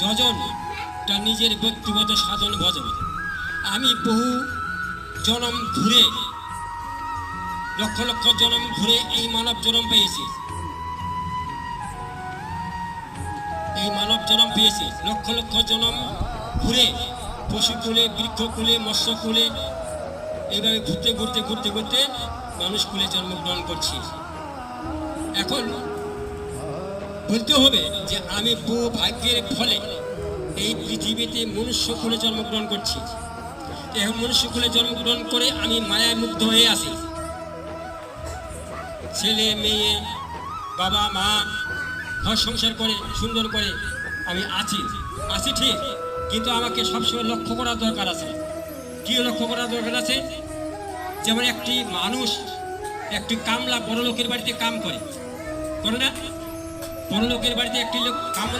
যজনটা নিজের ব্যক্তিগত সাধন ভজন। আমি বহু জনম ঘুরে লক্ষ লক্ষ জনম ঘুরে এই মানব জনম পেয়েছি। এই মানব জনম পেয়েছি। লক্ষ লক্ষ জনম ঘুরে পশুকুলে মৎস্য মৎস্যকুলে এইভাবে ঘুরতে ঘুরতে ঘুরতে ঘুরতে মানুষ কুলে জন্মগ্রহণ করছি। এখন বলতে হবে যে আমি বহু ভাগ্যের ফলে এই পৃথিবীতে মনুষ্য কুলে জন্মগ্রহণ করছি। এখন মনুষ্য কুলে জন্মগ্রহণ করে আমি মায়ায় মুগ্ধ হয়ে আছি। ছেলে, মেয়ে, বাবা, মা, ঘর সংসার করে, সুন্দর করে আমি আছি। আছি ঠিক, কিন্তু আমাকে সবসময় লক্ষ্য করার দরকার আছে। কি লক্ষ্য করার দরকার আছে? যেমন একটি মানুষ একটি কামলা বড় লোকের বাড়িতে কাম করে। করে না? বড় লোকের বাড়িতে একটি লোক কামলা